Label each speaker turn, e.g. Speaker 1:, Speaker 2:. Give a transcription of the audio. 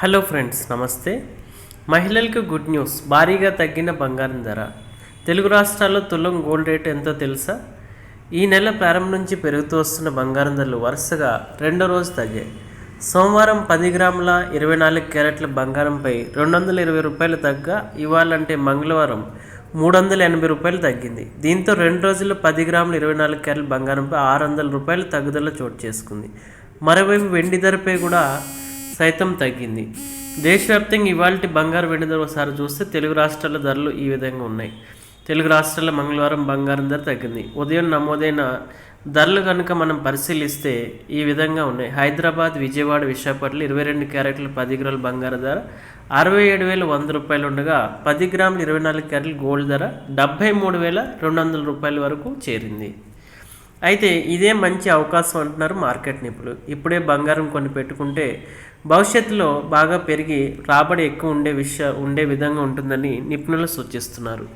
Speaker 1: Hello friends నమస్తే. మహిళలకు good news. భారీగా తగ్గిన బంగారం ధర. తెలుగు రాష్ట్రాల్లో తులం గోల్డ్ రేట్ ఎంతో తెలుసా? ఈ నెల ప్రారంభం నుంచి పెరుగుతూ వస్తున్న బంగారం ధరలు వరుసగా రెండో రోజు తగ్గాయి. సోమవారం పది గ్రాముల ఇరవై నాలుగు క్యారెట్ల బంగారంపై రెండు వందల ఇరవై రూపాయలు తగ్గ ఇవాళంటే మంగళవారం మూడు వందల ఎనభై రూపాయలు తగ్గింది. దీంతో రెండు రోజుల్లో పది గ్రాముల ఇరవై నాలుగు క్యారెట్ల బంగారంపై ఆరు వందల రూపాయలు తగ్గుదల చోటు చేసుకుంది. మరోవైపు వెండి ధరపై కూడా సైతం తగ్గింది. దేశవ్యాప్తంగా ఇవాళ బంగారు వెండి ధర ఒకసారి చూస్తే తెలుగు రాష్ట్రాల ధరలు ఈ విధంగా ఉన్నాయి. తెలుగు రాష్ట్రాల మంగళవారం బంగారం ధర తగ్గింది. ఉదయం నమోదైన ధరలు కనుక మనం పరిశీలిస్తే ఈ విధంగా ఉన్నాయి. హైదరాబాద్ విజయవాడ విశాఖపట్నం ఇరవై రెండు క్యారెట్ల పది గ్రాముల బంగారు ధర అరవై ఏడు వేల వంద రూపాయలు ఉండగా పది గ్రాములు ఇరవై నాలుగు క్యారెట్ల గోల్డ్ ధర డెబ్బై మూడు వేల రెండు వందల రూపాయల వరకు చేరింది. అయితే ఇదే మంచి అవకాశం అంటున్నారు మార్కెట్ నిపుణులు. ఇప్పుడే బంగారం కొని పెట్టుకుంటే భవిష్యత్తులో బాగా పెరిగి రాబడి ఎక్కువ ఉండే విషయ ఉండే విధంగా ఉంటుందని నిపుణులు సూచిస్తున్నారు.